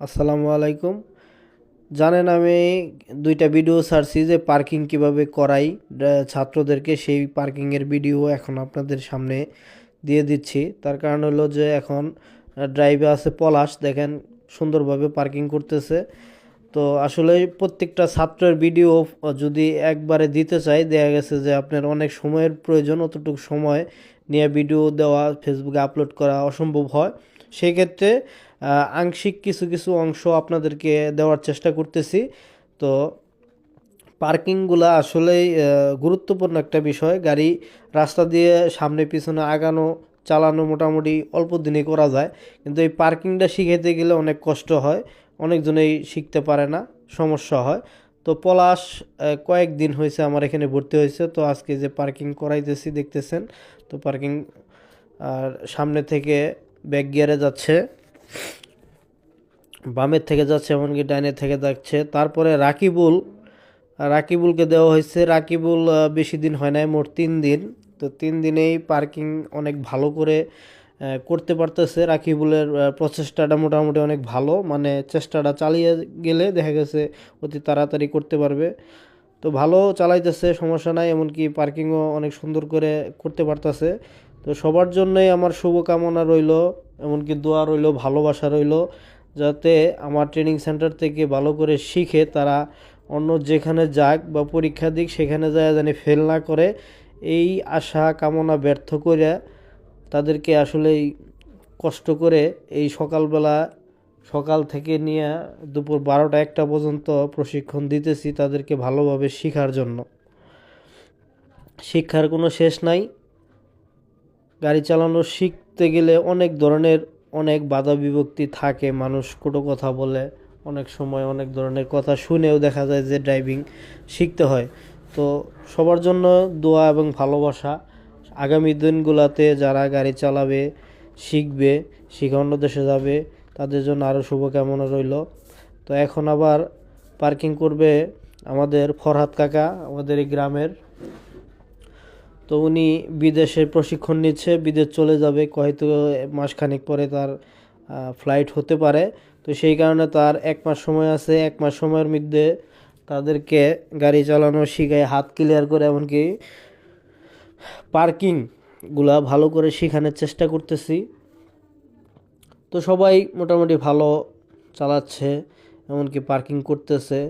আসসালামু আলাইকুম। জানেন আমি দুইটা ভিডিও ছাড়ছি যে পার্কিং কীভাবে করাই ছাত্রদেরকে সেই পার্কিংয়ের ভিডিও এখন আপনাদের সামনে দিয়ে দিচ্ছি। তার কারণ হলো যে এখন ড্রাইভে আছে পলাশ, দেখেন সুন্দরভাবে পার্কিং করতেছে। তো আসলে প্রত্যেকটা ছাত্রের ভিডিও যদি একবারে দিতে চাই, দেখা গেছে যে আপনার অনেক সময়ের প্রয়োজন, অতটুকু সময় নিয়ে ভিডিও দেওয়া ফেসবুকে আপলোড করা অসম্ভব হয়। সেই ক্ষেত্রে আংশিক কিছু কিছু অংশ আপনাদেরকে দেওয়ার চেষ্টা করতেছি। তো পার্কিংগুলো আসলেই গুরুত্বপূর্ণ একটা বিষয়। গাড়ি রাস্তা দিয়ে সামনে পিছনে আগানো, চালানো মোটামুটি অল্প দিনে করা যায়। কিন্তু এই পার্কিংটা শিখাইতে গেলে অনেক কষ্ট হয়। অনেকজনেই শিখতে পারে না, সমস্যা হয়। তো পলাশ কয়েকদিন হয়েছে আমার এখানে ভর্তি হয়েছে। তো আজকে যে পার্কিং করাইতেছি, দেখতেছেন। তো পার্কিং, আর সামনে থেকে ব্যাক গিয়ারে যাচ্ছে। বামের থেকে যাচ্ছে, এমনকি ডাইনের থেকে যাচ্ছে। তারপরে রাকিবুল, রাকিবুলকে দেওয়া হয়েছে। রাকিবুল বেশি দিন হয় নাই, মোট তিন দিন। তো তিন দিনেই পার্কিং অনেক ভালো করে করতে পারতেছে। রাকিবুলের প্রচেষ্টাটা মোটামুটি অনেক ভালো। মানে চেষ্টাটা চালিয়ে গেলে দেখা গেছে অতি তাড়াতাড়ি করতে পারবে। তো ভালো চালাইতেছে, সমস্যা নাই। এমনকি পার্কিংও অনেক সুন্দর করে করতে পারতেছে। তো সবার জন্যই আমার শুভকামনা রইল, এমনকি দোয়া রইল, ভালোবাসা রইল, যাতে আমার ট্রেনিং সেন্টার থেকে ভালো করে শিখে তারা অন্য যেখানে যাক বা পরীক্ষা দিক সেখানে যায় জানি ফেল না করে। এই আশা কামনা ব্যর্থ করে তাদেরকে আসলেই কষ্ট করে এই সকালবেলা, সকাল থেকে নিয়ে দুপুর বারোটা একটা পর্যন্ত প্রশিক্ষণ দিতেছি তাদেরকে ভালোভাবে শেখার জন্য। শিক্ষার কোনো শেষ নাই। গাড়ি চালানো শিখতে গেলে অনেক ধরনের, অনেক বাধা বিভক্তি থাকে। মানুষ কোনো কথা বলে, অনেক সময় অনেক ধরনের কথা শুনেও দেখা যায় যে ড্রাইভিং শিখতে হয়। তো সবার জন্য দোয়া এবং ভালোবাসা। আগামী দিনগুলোতে যারা গাড়ি চালাবে, শিখবে, শিখে অন্য দেশে যাবে, তাদের জন্য আরও শুভকামনা রইল। তো এখন আবার পার্কিং করবে আমাদের ফরহাদ কাকা, আমাদের এই গ্রামের। তো উনি বিদেশে প্রশিক্ষণ নিচ্ছে, বিদেশ চলে যাবে, হয়তো মাসখানেক পরে তার ফ্লাইট হতে পারে। তো সেই কারণে তার এক মাস সময় আছে, এক মাস সময়ের মধ্যে তাদেরকে গাড়ি চালানো শিখায়, হাত ক্লিয়ার করে, এমনকি পার্কিংগুলা ভালো করে শেখানোর চেষ্টা করতেছি। তো সবাই মোটামুটি ভালো চালাচ্ছে, এমনকি পার্কিং করতেছে।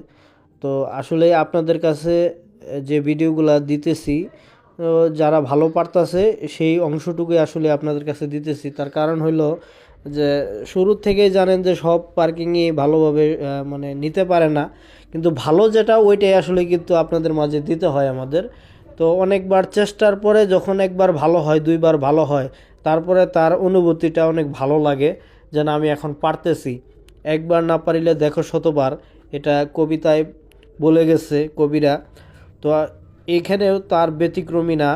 তো আসলে আপনাদের কাছে যে ভিডিওগুলা দিতেছি যারা ভালো পারতাছে, সেই অংশটুকুই আসলে আপনাদের কাছে দিতেছি। তার কারণ হলো যে শুরুর থেকেই জানেন যে, সব পার্কিংই ভালোভাবে মানে নিতে পারে না। কিন্তু ভালো যেটা, ওইটাই আসলে কিন্তু আপনাদের মাঝে দিতে হয় আমাদের। তো অনেকবার চেষ্টার পরে যখন একবার ভালো হয়, দুইবার ভালো হয়, তারপরে তার অনুভূতিটা অনেক ভালো লাগে যেন আমি এখন পারতেছি। একবার না পারিলে দেখো শতবার, এটা কবিতায় বলে গেছে কবিরা। তো এখানেও তার ব্যতিক্রমী না।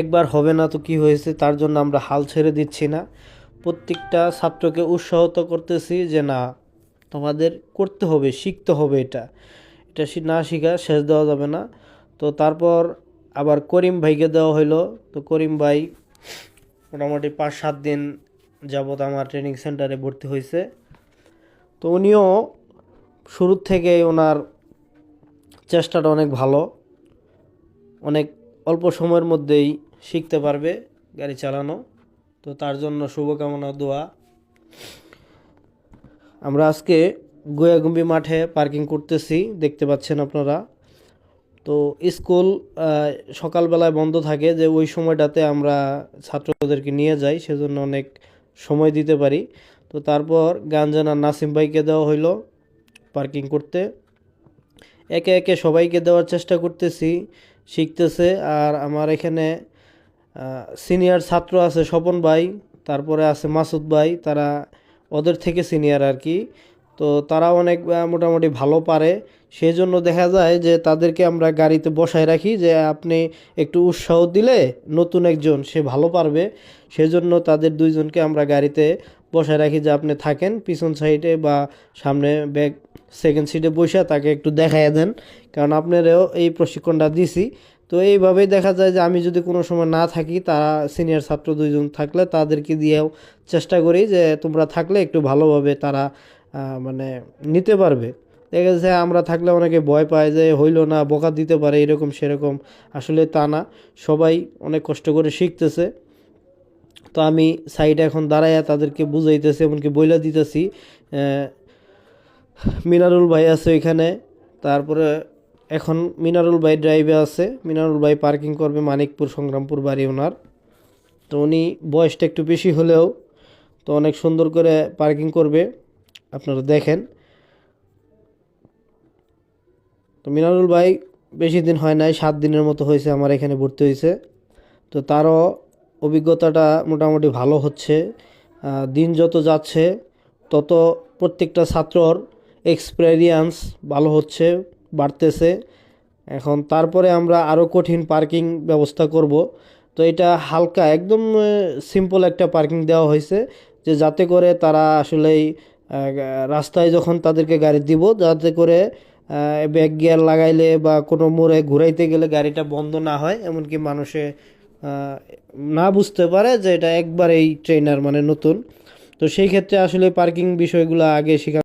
একবার হবে না তো কি হয়েছে তার জন্য আমরা হাল ছেড়ে দিচ্ছি না। প্রত্যেকটা ছাত্রকে উৎসাহিত করতেছি যে না, তোমাদের করতে হবে, শিখতে হবে এটা। এটা না শিখা শেষ দেওয়া যাবে না। তো তারপর আবার করিম ভাইকে দেওয়া হইল। তো করিম ভাই মোটামুটি পাঁচ, সাত দিন যাবৎ আমার ট্রেনিং সেন্টারে ভর্তি হয়েছে তো উনিও শুরুর থেকেই ওনার চেষ্টাটা অনেক ভালো। অনেক অল্প সময়ের মধ্যেই শিখতে পারবে গাড়ি চালানো। তো তার জন্য শুভকামনা, দোয়া। আমরা আজকে গোয়াগুম্বি মাঠে পার্কিং করতেছি, দেখতে পাচ্ছেন আপনারা। তো স্কুল সকালবেলায় বন্ধ থাকে যে ওই সময়টাতে আমরা ছাত্রদেরকে নিয়ে যাই, সেজন্য অনেক সময় দিতে পারি। তো তারপর গাঞ্জানা নাসিম ভাইকে দেওয়া হইল পার্কিং করতে। একে একে সবাইকে দেওয়ার চেষ্টা করতেছি। শিখতেছে আর আমার এখানে সিনিয়র ছাত্র আছে স্বপন ভাই, তারপরে আছে মাসুদ ভাই, তারা ওদের থেকে সিনিয়র আর কি। তো তারা অনেক মোটামুটি ভালো পারে। সেই জন্য দেখা যায় যে তাদেরকে আমরা গাড়িতে বসায় রাখি যে আপনি একটু উৎসাহ দিলে নতুন একজন সে ভালো পারবে। সেজন্য তাদের দুইজনকে আমরা গাড়িতে বসায় রাখি যে আপনি থাকেন, পিছন সাইডে বা সামনে ব্যাগ সেকেন্ড সিটে বসে তাকে একটু দেখাইয়া দেন। কারণ আপনারাও এই প্রশিক্ষণটা দিছি। তো এইভাবেই দেখা যায় যে আমি যদি কোনো সময় না থাকি, তারা সিনিয়র ছাত্র দুইজন থাকলে তাদেরকে দিয়েও চেষ্টা করি যে তোমরা থাকলে একটু ভালোভাবে তারা মানে নিতে পারবে। দেখা যাচ্ছে আমরা থাকলে অনেকে ভয় পায় যে হইল না, বোকা দিতে পারে, এরকম সেরকম আসলে তা না। সবাই অনেক কষ্ট করে শিখতেছে। তো আমি সাইডে এখন দাঁড়াইয়া তাদেরকে বুঝাইতেছি, এমনকি বইলা দিতেছি। মিনারুল ভাই আছে ওইখানে। তারপরে এখন মিনারুল ভাই ড্রাইভে আছে। মিনারুল ভাই পার্কিং করবে মানিকপুর, সংগ্রামপুর বাড়ি ওনার। তো উনি বয়সটা একটু বেশি হলেও তো অনেক সুন্দর করে পার্কিং করবে। আপনারা দেখেন। তো মিনারুল ভাই বেশি দিন হয় নাই, সাত দিনের মতো হয়েছে, আমার এখানে ভর্তি হয়েছে। তো তারও অভিজ্ঞতাটা মোটামুটি ভালো হচ্ছে। দিন যত যাচ্ছে, তত প্রত্যেকটা ছাত্রর এক্সপেরিয়েন্স ভালো হচ্ছে, বাড়তেছে। এখন তারপরে আমরা আরও কঠিন পার্কিং ব্যবস্থা করব। তো এটা হালকা, একদম সিম্পল একটা পার্কিং দেওয়া হয়েছে যে যাতে করে তারা আসলেই রাস্তায় যখন তাদেরকে গাড়ি দিব, যাতে করে ব্যাক গিয়ার লাগাইলে বা কোনো মোড়ে ঘুরাইতে গেলে গাড়িটা বন্ধ না হয়, এমনকি মানুষে না বুঝতে পারে যে এটা একবার এই ট্রেনার মানে নতুন। তো সেই ক্ষেত্রে আসলে পার্কিং বিষয়গুলো আগে শেখা